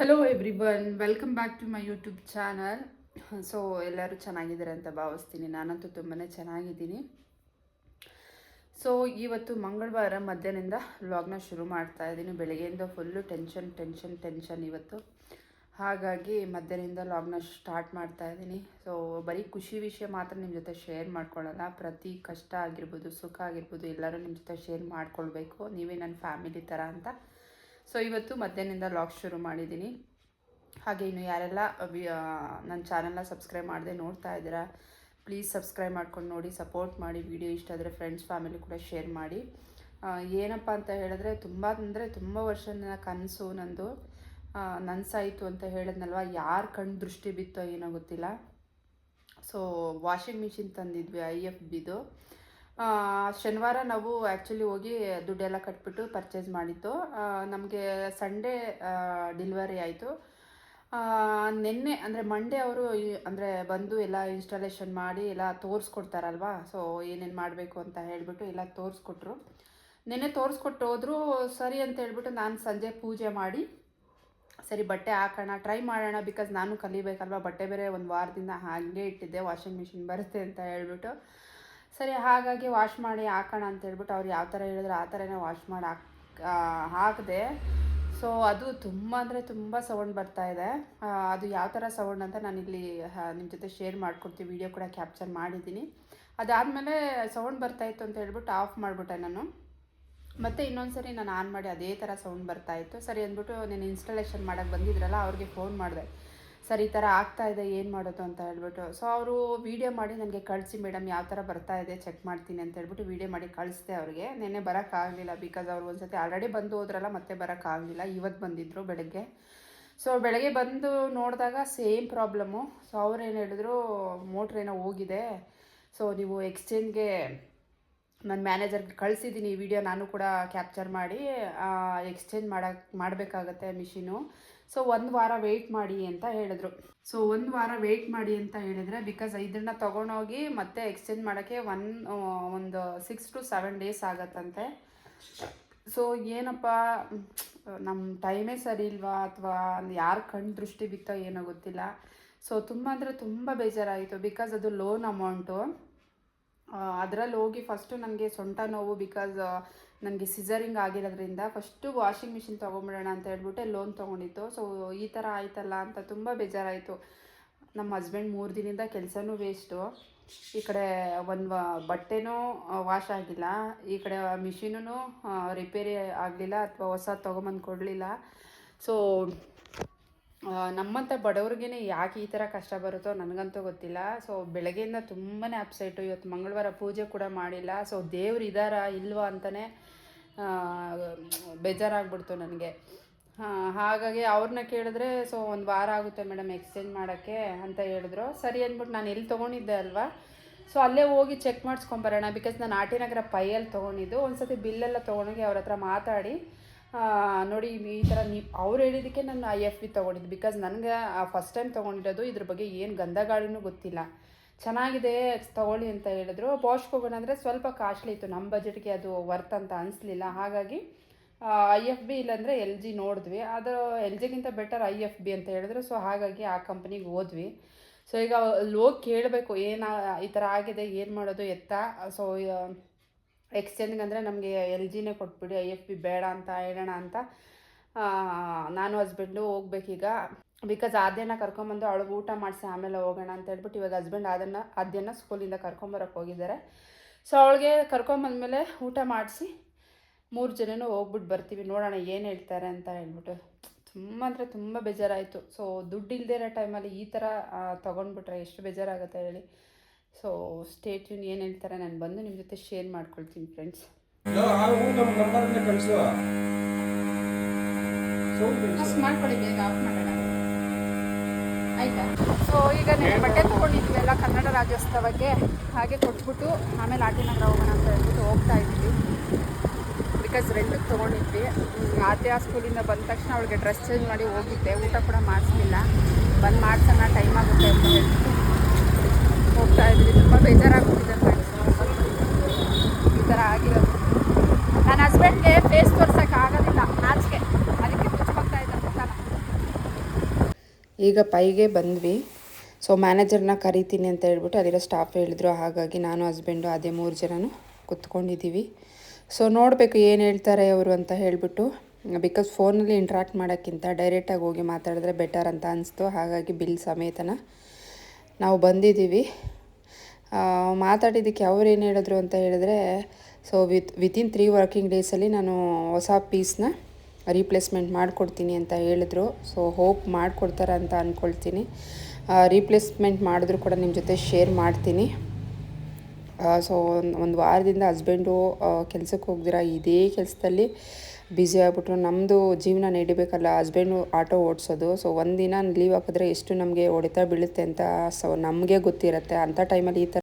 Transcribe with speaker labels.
Speaker 1: Hello everyone welcome back to my YouTube channel so ಎಲ್ಲರೂ ಚೆನ್ನಾಗಿದ್ದಾರೆ ಅಂತ ಭಾವಿಸ್ತೀನಿ. ನಾನಂತೂ ತುಂಬಾ ಚೆನ್ನಾಗಿದ್ದೀನಿ. ಸೊ ಇವತ್ತು ಮಂಗಳವಾರ ಮಧ್ಯಾಹ್ನದಿಂದ ವ್ಲಾಗ್ನ ಶುರು ಮಾಡ್ತಾ ಇದ್ದೀನಿ. ಬೆಳಗ್ಗೆಯಿಂದ ಫುಲ್ಲು ಟೆನ್ಷನ್ ಟೆನ್ಷನ್ ಟೆನ್ಷನ್ ಇವತ್ತು. ಹಾಗಾಗಿ ಮಧ್ಯಾಹ್ನದಿಂದ ವ್ಲಾಗ್ನ ಸ್ಟಾರ್ಟ್ ಮಾಡ್ತಾ ಇದ್ದೀನಿ. ಸೊ ಬರೀ ಖುಷಿ ವಿಷಯ ಮಾತ್ರ ನಿಮ್ಮ ಜೊತೆ ಶೇರ್ ಮಾಡ್ಕೊಳ್ಳಲ್ಲ. ಪ್ರತಿ ಕಷ್ಟ ಆಗಿರ್ಬೋದು, ಸುಖ ಆಗಿರ್ಬೋದು, ಎಲ್ಲರೂ ನಿಮ್ಮ ಜೊತೆ ಶೇರ್ ಮಾಡ್ಕೊಳ್ಬೇಕು. ನೀವೇ ನನ್ನ ಫ್ಯಾಮಿಲಿ ಥರ ಅಂತ. ಸೊ ಇವತ್ತು ಮಧ್ಯಾಹ್ನದಿಂದ ಲಾಗ್ ಶುರು ಮಾಡಿದ್ದೀನಿ. ಹಾಗೆ ಇನ್ನು ಯಾರೆಲ್ಲ ನನ್ನ ಚಾನಲ್ನ ಸಬ್ಸ್ಕ್ರೈಬ್ ಮಾಡದೆ ನೋಡ್ತಾ ಇದ್ದೀರಾ ಪ್ಲೀಸ್ ಸಬ್ಸ್ಕ್ರೈಬ್ ಮಾಡ್ಕೊಂಡು ನೋಡಿ ಸಪೋರ್ಟ್ ಮಾಡಿ ವಿಡಿಯೋ ಇಷ್ಟ ಆದರೆ ಫ್ರೆಂಡ್ಸ್ ಫ್ಯಾಮಿಲಿ ಕೂಡ ಶೇರ್ ಮಾಡಿ. ಏನಪ್ಪ ಅಂತ ಹೇಳಿದ್ರೆ, ತುಂಬ ಅಂದರೆ ತುಂಬ ವರ್ಷದ ಕನಸು, ನಂದು ನನ್ಸಾಯಿತು ಅಂತ ಹೇಳಿದ್ನಲ್ವ, ಯಾರ ಕಣ್ಣು ದೃಷ್ಟಿ ಬಿತ್ತೋ ಏನೋ ಗೊತ್ತಿಲ್ಲ. ಸೊ ವಾಷಿಂಗ್ ಮಿಷಿನ್ ತಂದಿದ್ವಿ ಐ ಎಫ್ ಬಿದು ಶನಿವಾರ ನಾವು ಆ್ಯಕ್ಚುಲಿ ಹೋಗಿ ದುಡ್ಡೆಲ್ಲ ಕಟ್ಬಿಟ್ಟು ಪರ್ಚೇಸ್ ಮಾಡಿದ್ದು. ನಮಗೆ ಸಂಡೇ ಡೆಲಿವರಿ ಆಯಿತು. ನಿನ್ನೆ ಅಂದರೆ ಮಂಡೇ ಅವರು ಅಂದರೆ ಬಂದು ಎಲ್ಲ ಇನ್ಸ್ಟಾಲೇಷನ್ ಮಾಡಿ ಎಲ್ಲ ತೋರಿಸ್ಕೊಡ್ತಾರಲ್ವಾ? ಸೊ ಏನೇನು ಮಾಡಬೇಕು ಅಂತ ಹೇಳಿಬಿಟ್ಟು ಎಲ್ಲ ತೋರಿಸ್ಕೊಟ್ರು. ನಿನ್ನೆ ತೋರಿಸ್ಕೊಟ್ಟು ಹೋದ್ರು, ಸರಿ ಅಂತ ಹೇಳ್ಬಿಟ್ಟು ನಾನು ಸಂಜೆ ಪೂಜೆ ಮಾಡಿ, ಸರಿ ಬಟ್ಟೆ ಹಾಕೋಣ ಟ್ರೈ ಮಾಡೋಣ ಬಿಕಾಸ್ ನಾನು ಕಲಿಬೇಕಲ್ವ? ಬಟ್ಟೆ ಬೇರೆ ಒಂದು ವಾರದಿಂದ ಹಾಗೆ ಇಟ್ಟಿದ್ದೆ ವಾಷಿಂಗ್ ಮಿಷಿನ್ ಬರುತ್ತೆ ಅಂತ ಹೇಳ್ಬಿಟ್ಟು. ಸರಿ, ಹಾಗಾಗಿ ವಾಶ್ ಮಾಡಿ ಹಾಕೋಣ ಅಂತ ಹೇಳ್ಬಿಟ್ಟು ಅವ್ರು ಯಾವ ಥರ ಹೇಳಿದ್ರು ಆ ಥರನೇ ವಾಶ್ ಮಾಡಿ ಹಾಕ್ ಹಾಕಿದೆ. ಸೊ ಅದು ತುಂಬ ಅಂದರೆ ತುಂಬ ಸೌಂಡ್ ಬರ್ತಾ ಇದೆ. ಅದು ಯಾವ ಥರ ಸೌಂಡ್ ಅಂತ ನಾನಿಲ್ಲಿ ನಿಮ್ಮ ಜೊತೆ ಶೇರ್ ಮಾಡ್ಕೊಡ್ತೀವಿ ವಿಡಿಯೋ ಕೂಡ ಕ್ಯಾಪ್ಚರ್ ಮಾಡಿದ್ದೀನಿ. ಅದಾದಮೇಲೆ ಸೌಂಡ್ ಬರ್ತಾ ಇತ್ತು ಅಂತ ಹೇಳ್ಬಿಟ್ಟು ಆಫ್ ಮಾಡಿಬಿಟ್ಟೆ ನಾನು. ಮತ್ತೆ ಇನ್ನೊಂದು ಸರಿ ನಾನು ಆನ್ ಮಾಡಿ ಅದೇ ಥರ ಸೌಂಡ್ ಬರ್ತಾ ಇತ್ತು. ಸರಿ ಅಂದ್ಬಿಟ್ಟು ನೀನು ಇನ್ಸ್ಟಾಲೇಷನ್ ಮಾಡೋಕ್ಕೆ ಬಂದಿದ್ರಲ್ಲ, ಅವ್ರಿಗೆ ಫೋನ್ ಮಾಡಿದೆ. ಸರ್, ಈ ಥರ ಆಗ್ತಾ ಇದೆ, ಏನು ಮಾಡೋದು ಅಂತ ಹೇಳ್ಬಿಟ್ಟು. ಸೊ ಅವರು ವೀಡಿಯೋ ಮಾಡಿ ನನಗೆ ಕಳಿಸಿ ಮೇಡಮ್ ಯಾವ ಥರ ಬರ್ತಾ ಇದೆ ಚೆಕ್ ಮಾಡ್ತೀನಿ ಅಂತ ಹೇಳ್ಬಿಟ್ಟು ವೀಡಿಯೋ ಮಾಡಿ ಕಳಿಸ್ದೆ ಅವ್ರಿಗೆ. ನಿನ್ನೆ ಬರೋಕ್ಕಾಗಲಿಲ್ಲ ಬಿಕಾಸ್ ಅವ್ರು ಒಂದ್ಸತಿ ಆಲ್ರೆಡಿ ಬಂದು ಹೋದ್ರಲ್ಲ, ಮತ್ತೆ ಬರೋಕ್ಕಾಗಲಿಲ್ಲ ಇವತ್ತು ಬಂದಿದ್ದರು ಬೆಳಗ್ಗೆ. ಸೊ ಬೆಳಗ್ಗೆ ಬಂದು ನೋಡಿದಾಗ ಸೇಮ್ ಪ್ರಾಬ್ಲಮ್ಮು ಸೊ ಅವ್ರು ಏನು ಹೇಳಿದ್ರು ಮೋಟ್ರ್ ಏನೋ ಹೋಗಿದೆ. ಸೊ ನೀವು ಎಕ್ಸ್ಚೇಂಜ್ಗೆ ನನ್ನ ಮ್ಯಾನೇಜರ್ಗೆ ಕಳಿಸಿದ್ದೀನಿ ಈ ವಿಡಿಯೋ ನಾನು ಕೂಡ ಕ್ಯಾಪ್ಚರ್ ಮಾಡಿ ಎಕ್ಸ್ಚೇಂಜ್ ಮಾಡಕ್ಕೆ ಮಾಡಬೇಕಾಗತ್ತೆ ಮಿಷಿನು ಸೊ ಒಂದು ವಾರ ವೆಯ್ಟ್ ಮಾಡಿ ಅಂತ ಹೇಳಿದ್ರು. ಸೊ ಒಂದು ವಾರ ವೆಯ್ಟ್ ಮಾಡಿ ಅಂತ ಹೇಳಿದರೆ ಬಿಕಾಸ್ ಇದನ್ನು ತೊಗೊಂಡೋಗಿ ಮತ್ತೆ ಎಕ್ಸ್ಚೇಂಜ್ ಮಾಡೋಕ್ಕೆ ಒನ್ ಒಂದು ಸಿಕ್ಸ್ ಟು ಸೆವೆನ್ ಡೇಸ್ ಆಗತ್ತಂತೆ. ಸೊ ಏನಪ್ಪ ನಮ್ಮ ಟೈಮೇ ಸರಿ ಇಲ್ವಾ ಅಥವಾ ಯಾರ ಕಣ್ಣು ದೃಷ್ಟಿ ಬಿತ್ತೋ ಏನೋ ಗೊತ್ತಿಲ್ಲ. ಸೊ ತುಂಬ ಅಂದರೆ ತುಂಬ ಬೇಜಾರಾಯಿತು ಬಿಕಾಸ್ ಅದು ಲೋನ್ ಅಮೌಂಟು ಅದರಲ್ಲಿ ಹೋಗಿ ಫಸ್ಟು ನನಗೆ ಸೊಂಟ ನೋವು ಬಿಕಾಸ್ ನನಗೆ ಸಿಸರಿಂಗ್ ಆಗಿರೋದ್ರಿಂದ ಫಸ್ಟು ವಾಷಿಂಗ್ ಮಿಷಿನ್ ತೊಗೊಂಬಿಡೋಣ ಅಂತ ಹೇಳ್ಬಿಟ್ಟು ಲೋನ್ ತೊಗೊಂಡಿತ್ತು. ಸೊ ಈ ಥರ ಆಯ್ತಲ್ಲ ಅಂತ ತುಂಬ ಬೇಜಾರಾಯಿತು. ನಮ್ಮ ಹಸ್ಬೆಂಡ್ ಮೂರು ದಿನದಿಂದ ಕೆಲಸನೂ ವೇಸ್ಟು ಈ ಕಡೆ ಒಂದು ಬಟ್ಟೆನೂ ವಾಶ್ ಆಗಿಲ್ಲ. ಈ ಕಡೆ ಮಿಷಿನೂ ರಿಪೇರಿ ಆಗಲಿಲ್ಲ ಅಥವಾ ಹೊಸ ತೊಗೊಂಬಂದು ಕೊಡಲಿಲ್ಲ. ಸೊ ನಮ್ಮಂಥ ಬಡವ್ರಿಗೇ ಯಾಕೆ ಈ ಥರ ಕಷ್ಟ ಬರುತ್ತೋ ನನಗಂತೂ ಗೊತ್ತಿಲ್ಲ. ಸೊ ಬೆಳಗ್ಗೆಯಿಂದ ತುಂಬಾ ಅಪ್ಸೆಟು ಇವತ್ತು ಮಂಗಳವಾರ ಪೂಜೆ ಕೂಡ ಮಾಡಿಲ್ಲ. ಸೊ ದೇವ್ರು ಇದ್ದಾರಾ ಇಲ್ವಾ ಅಂತಲೇ ಬೇಜಾರಾಗ್ಬಿಡ್ತು ನನಗೆ. ಹಾಗಾಗಿ ಅವ್ರನ್ನ ಕೇಳಿದ್ರೆ ಸೊ ಒಂದು ವಾರ ಆಗುತ್ತೆ ಮೇಡಮ್ ಎಕ್ಸ್ಚೇಂಜ್ ಮಾಡೋಕ್ಕೆ, ಅಂತ ಹೇಳಿದ್ರು. ಸರಿ ಅಂದ್ಬಿಟ್ಟು ನಾನು ಎಲ್ಲಿ ತೊಗೊಂಡಿದ್ದೆ ಅಲ್ವಾ? ಸೊ ಅಲ್ಲೇ ಹೋಗಿ ಚೆಕ್ ಮಾಡಿಸ್ಕೊಂಬರೋಣ ಬಿಕಾಸ್ ನಾನು ಆಟಿನಗರ ನಗರ ಪೈಯಲ್ಲಿ ತೊಗೊಂಡಿದ್ದು. ಒಂದ್ಸತಿ ಬಿಲ್ಲೆಲ್ಲ ತೊಗೊಂಡೋಗಿ ಅವ್ರ ಹತ್ರ ಮಾತಾಡಿ ನೋಡಿ, ಈ ಥರ ನೀ ಅವ್ರು ಹೇಳಿದ್ದಕ್ಕೆ ನಾನು ಐ ಎಫ್ ಬಿ ತೊಗೊಂಡಿದ್ದು. ಬಿಕಾಸ್ ನನಗೆ ಫಸ್ಟ್ ಟೈಮ್ ತೊಗೊಂಡಿರೋದು ಇದ್ರ ಬಗ್ಗೆ ಏನು ಗಂಧಗಾಳಿನೂ ಗೊತ್ತಿಲ್ಲ. ಚೆನ್ನಾಗಿದೆ, ತೊಗೊಳ್ಳಿ ಅಂತ ಹೇಳಿದ್ರು. ಬಾಷ್ಗೆ ಹೋಗೋಣ ಅಂದರೆ ಸ್ವಲ್ಪ ಕಾಸ್ಟ್ಲಿ ಇತ್ತು. ನಮ್ಮ ಬಜೆಟ್ಗೆ ಅದು ವರ್ತ್ ಅಂತ ಅನಿಸ್ಲಿಲ್ಲ. ಹಾಗಾಗಿ ಐ ಎಫ್ ಬಿ ಇಲ್ಲಾಂದರೆ ಎಲ್ ಜಿ ನೋಡಿದ್ವಿ. ಅದು ಎಲ್ ಜಿಗಿಂತ ಬೆಟರ್ ಐ ಎಫ್ ಬಿ ಅಂತ ಹೇಳಿದ್ರು. ಸೊ ಹಾಗಾಗಿ ಆ ಕಂಪ್ನಿಗೆ ಹೋದ್ವಿ. ಸೊ ಈಗ ಅಲ್ಲಿ ಹೋಗಿ ಕೇಳಬೇಕು. ಏನು ಈ ಥರ ಆಗಿದೆ, ಏನು ಮಾಡೋದು, ಎತ್ತ? ಸೊ ಎಕ್ಸ್ಚೇಂಜ್ಗೆ ಅಂದರೆ ನಮಗೆ ಎಲ್ ಜಿನೇ ಕೊಟ್ಬಿಡಿ ಐ ಎಫ್ ಪಿ ಬೇಡ ಅಂತ ಹೇಳೋಣ ಅಂತ. ನಾನು ಹಸ್ಬೆಂಡು ಹೋಗ್ಬೇಕೀಗ. ಬಿಕಾಸ್ ಆದ್ಯನ ಕರ್ಕೊಂಬಂದು ಅವಳಿಗೆ ಊಟ ಮಾಡಿಸಿ ಆಮೇಲೆ ಹೋಗೋಣ ಅಂತ ಹೇಳ್ಬಿಟ್ಟು ಇವಾಗ ಹಸ್ಬೆಂಡ್ ಅದನ್ನು ಆದ್ಯನ ಸ್ಕೂಲಿಂದ ಕರ್ಕೊಂಬರಕ್ಕೆ ಹೋಗಿದ್ದಾರೆ. ಸೊ ಅವಳಿಗೆ ಕರ್ಕೊಂಬಂದ್ಮೇಲೆ ಊಟ ಮಾಡಿಸಿ ಮೂರು ಜನನೂ ಹೋಗ್ಬಿಟ್ಟು ಬರ್ತೀವಿ. ನೋಡೋಣ ಏನು ಹೇಳ್ತಾರೆ ಅಂತ ಹೇಳ್ಬಿಟ್ಟು. ತುಂಬ ಅಂದರೆ ತುಂಬ ಬೇಜಾರಾಯಿತು. ಸೊ ದುಡ್ಡು ಇಲ್ಲದೇ ಇರೋ ಟೈಮಲ್ಲಿ ಈ ಥರ ತೊಗೊಂಡ್ಬಿಟ್ರೆ ಎಷ್ಟು ಬೇಜಾರಾಗುತ್ತೆ ಹೇಳಿ. ಸೊ ಸ್ಟೇಟ್ ಏನು ಹೇಳ್ತಾರೆ ನಾನು ಬಂದು ನಿಮ್ಮ ಜೊತೆ ಶೇರ್ ಮಾಡ್ಕೊಳ್ತೀನಿ ಫ್ರೆಂಡ್ಸ್ ಮಾಡ್ಕೊಳ್ಳಿ ಬೇಗ ಆಫ್ ಮಾಡೋಣ. ಆಯ್ತಾ? ಸೊ ಈಗ ನೀವು ಬಟ್ಟೆ ತೊಗೊಂಡಿದ್ವಿ ಎಲ್ಲ ಕನ್ನಡ ರಾಜ್ಯೋತ್ಸವಕ್ಕೆ. ಹಾಗೆ ಕೊಟ್ಬಿಟ್ಟು ಆಮೇಲೆ ಆಟಿನಗರ ಹೋಗೋಣ ಅಂತ ಹೇಳ್ಬಿಟ್ಟು ಹೋಗ್ತಾ ಇದ್ವಿ ಬಿಕಾಸ್ ರೆಂಟಿಗೆ ತೊಗೊಂಡಿದ್ವಿ. ಆದ್ಯ ಸ್ಕೂಲಿಂದ ಬಂದ ತಕ್ಷಣ ಅವಳಿಗೆ ಡ್ರೆಸ್ ಚೇಂಜ್ ಮಾಡಿ ಹೋಗಿದ್ದೆ. ಊಟ ಕೂಡ ಮಾಡಿಸ್ಲಿಲ್ಲ. ಬಂದು ಮಾಡ್ಸೋಣ ಟೈಮ್ ಆಗುತ್ತೆ ಅಂತ ಹೇಳ್ಬಿಟ್ಟು ಹೋಗ್ತಾ ತುಂಬ ಫ್ರೆಂಡ್ಸ್ ಈ ಆಗಿರೋದು. ನನ್ನ ಹಸ್ಬೆಂಡ್ಗೆ ಫೇಸ್ ತೋರ್ಸೋಕೆ ಆಗೋದಿಲ್ಲ. ನಾಚಿಕೆ. ಅದಕ್ಕೆ ಇದ್ದಾರೆ. ಈಗ ಪೈಗೆ ಬಂದ್ವಿ. ಸೊ ಮ್ಯಾನೇಜರ್ನ ಕರಿತೀನಿ ಅಂತ ಹೇಳ್ಬಿಟ್ಟು ಅಲ್ಲಿರೋ ಸ್ಟಾಫ್ ಹೇಳಿದ್ರು. ಹಾಗಾಗಿ ನಾನು ಹಸ್ಬೆಂಡು ಅದೇ ಮೂರು ಜನನು ಕೂತ್ಕೊಂಡಿದ್ದೀವಿ. ಸೊ ನೋಡಬೇಕು ಏನು ಹೇಳ್ತಾರೆ ಅವರು ಅಂತ ಹೇಳಿಬಿಟ್ಟು. ಬಿಕಾಸ್ ಫೋನಲ್ಲಿ ಇಂಟ್ರಾಕ್ಟ್ ಮಾಡೋಕ್ಕಿಂತ ಡೈರೆಕ್ಟಾಗಿ ಹೋಗಿ ಮಾತಾಡಿದ್ರೆ ಬೆಟರ್ ಅಂತ ಅನಿಸ್ತು. ಹಾಗಾಗಿ ಬಿಲ್ ಸಮೇತನ ನಾವು ಬಂದಿದ್ದೀವಿ. ಮಾತಾಡಿದ್ದಕ್ಕೆ ಅವ್ರು ಏನು ಹೇಳಿದ್ರು ಅಂತ ಹೇಳಿದ್ರೆ so with within three working ಡೇಸಲ್ಲಿ ನಾನು ಹೊಸ ಪೀಸ್ನ ರೀಪ್ಲೇಸ್ಮೆಂಟ್ ಮಾಡಿಕೊಡ್ತೀನಿ ಅಂತ ಹೇಳಿದ್ರು. ಸೊ ಹೋಪ್ ಮಾಡಿಕೊಡ್ತಾರೆ ಅಂತ ಅಂದ್ಕೊಳ್ತೀನಿ ರೀಪ್ಲೇಸ್ಮೆಂಟ್ ಮಾಡಿದ್ರು ಕೂಡ ನಿಮ್ಮ ಜೊತೆ ಶೇರ್ ಮಾಡ್ತೀನಿ. ಸೊ ಒಂದು ವಾರದಿಂದ ಹಸ್ಬೆಂಡು ಕೆಲಸಕ್ಕೆ ಹೋಗ್ದಿರ ಇದೇ ಕೆಲಸದಲ್ಲಿ ಬ್ಯುಸಿ ಆಗಿಬಿಟ್ರು. ನಮ್ಮದು ಜೀವನ ನಡಿಬೇಕಲ್ಲ ಹಸ್ಬೆಂಡು ಆಟೋ ಓಡಿಸೋದು. ಸೊ ಒಂದಿನ ಲೀವ್ ಹಾಕಿದ್ರೆ ಎಷ್ಟು ನಮಗೆ ಹೊಡೆತ ಬೀಳುತ್ತೆ ಅಂತ ಸೊ ನಮಗೆ ಗೊತ್ತಿರುತ್ತೆ. ಅಂಥ ಟೈಮಲ್ಲಿ ಈ ಥರ